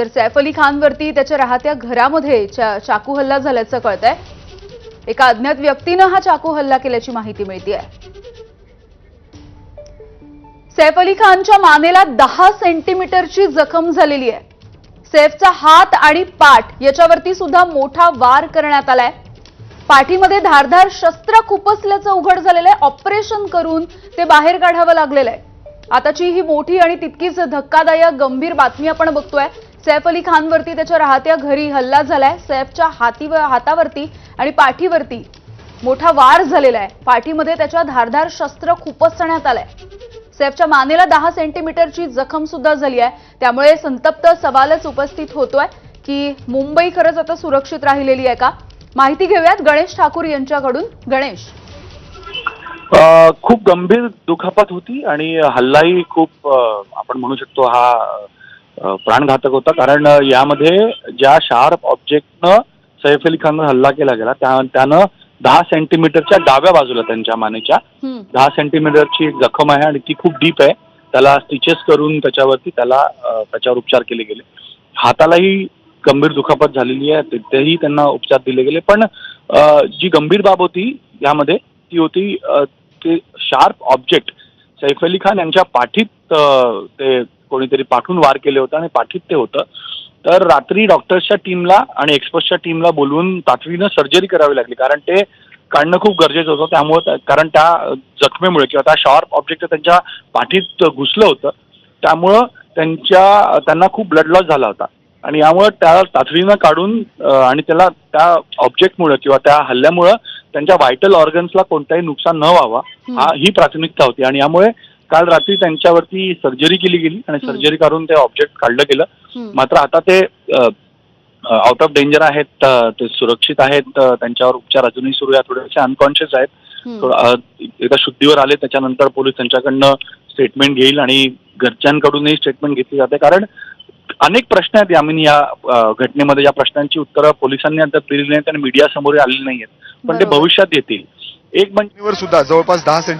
तर सैफ अली खानवरती त्याच्या राहत्या घरामध्ये चा- चाकू हल्ला झाल्याचं कळतंय. एका अज्ञात व्यक्तीनं हा चाकू हल्ला केल्याची माहिती मिळते सैफ अली खानच्या मानेला दहा सेंटीमीटरची जखम झालेली आहे. सैफचा हात आणि पाठ याच्यावरती सुद्धा मोठा वार करण्यात आलाय. पाठीमध्ये धारधार शस्त्र खुपसल्याचं उघड झालेलं आहे. ऑपरेशन करून ते बाहेर काढावं लागलेलं आहे. आताची ही मोठी आणि तितकीच धक्कादायक गंभीर बातमी आपण बघतोय. सैफ अली खानवरती त्याच्या राहत्या घरी हल्ला झालाय. सैफच्या हाती हातावरती आणि पाठीवरती मोठा वार झालेला आहे. पाठीमध्ये त्याच्या धारधार शस्त्र खुपसण्यात आलंय. सैफच्या मानेला दहा सेंटीमीटरची जखम सुद्धा झाली आहे. त्यामुळे संतप्त सवालच उपस्थित होतोय की मुंबई खरंच आता सुरक्षित राहिलेली आहे का? माहिती घेऊयात गणेश ठाकूर यांच्याकडून. गणेश. खूप गंभीर दुखापत होती आणि हल्लाही खूप आपण म्हणू शकतो हा प्राणघातक होता. कारण यामध्ये ज्या शार्प ऑब्जेक्टनं सैफ अली खानवर हल्ला केला गेला त्या त्यानं दहा सेंटीमीटरच्या डाव्या बाजूला त्यांच्या मानेच्या दहा सेंटीमीटरची एक जखम आहे आणि ती खूप डीप आहे. त्याला स्टिचेस करून त्याच्यावरती त्याला त्याच्यावर उपचार केले गेले. हातालाही गंभीर दुखापत झालेली आहे तिथेही त्यांना उपचार दिले गेले. पण जी गंभीर बाब होती यामध्ये ती होती ते शार्प ऑब्जेक्ट. सैफ अली खान यांच्या पाठीत ते कोणीतरी पाठून वार केले होते आणि पाठीत ते होतं. तर रात्री डॉक्टर्सच्या टीमला आणि एक्सपर्ट्सच्या टीमला बोलवून तातडीनं सर्जरी करावी लागली. कारण ते काढणं खूप गरजेचं होतं. त्यामुळं त्या- कारण त्या जखमेमुळे किंवा त्या शॉर्प ऑब्जेक्ट त्यांच्या पाठीत घुसलं होतं. त्यामुळं त्यांच्या त्यांना खूप ब्लड लॉस झाला होता. आणि यामुळं त्या तातडीनं काढून आणि त्याला त्या ऑब्जेक्टमुळं किंवा त्या हल्ल्यामुळं त्यांच्या व्हायटल ऑर्गन्सला कोणताही नुकसान न व्हावा हा ही प्राथमिकता होती. आणि यामुळे काल रात्री त्यांच्यावरती सर्जरी केली गेली आणि. सर्जरी करून ते ऑब्जेक्ट काढलं गेलं. मात्र आता ते आउट ऑफ डेंजर आहेत ते सुरक्षित आहेत त्यांच्यावर उपचार अजूनही सुरू आहे थोडेसे अनकॉन्शियस आहेत हं. एकदा शुद्धीवर आले त्याच्यानंतर पोलीस त्यांच्याकडनं स्टेटमेंट घेईल आणि घरच्यांकडूनही स्टेटमेंट घेतली जाते कारण अनेक प्रश्न आहेत यामिनी या घटनेमध्ये या प्रश्नांची उत्तरं पोलिसांनी आता दिली नाहीत आणि मीडिया समोर आलेली नाही आहेत पण ते. भविष्यात येतील एक म्हणजे सुद्धा जवळपास दहा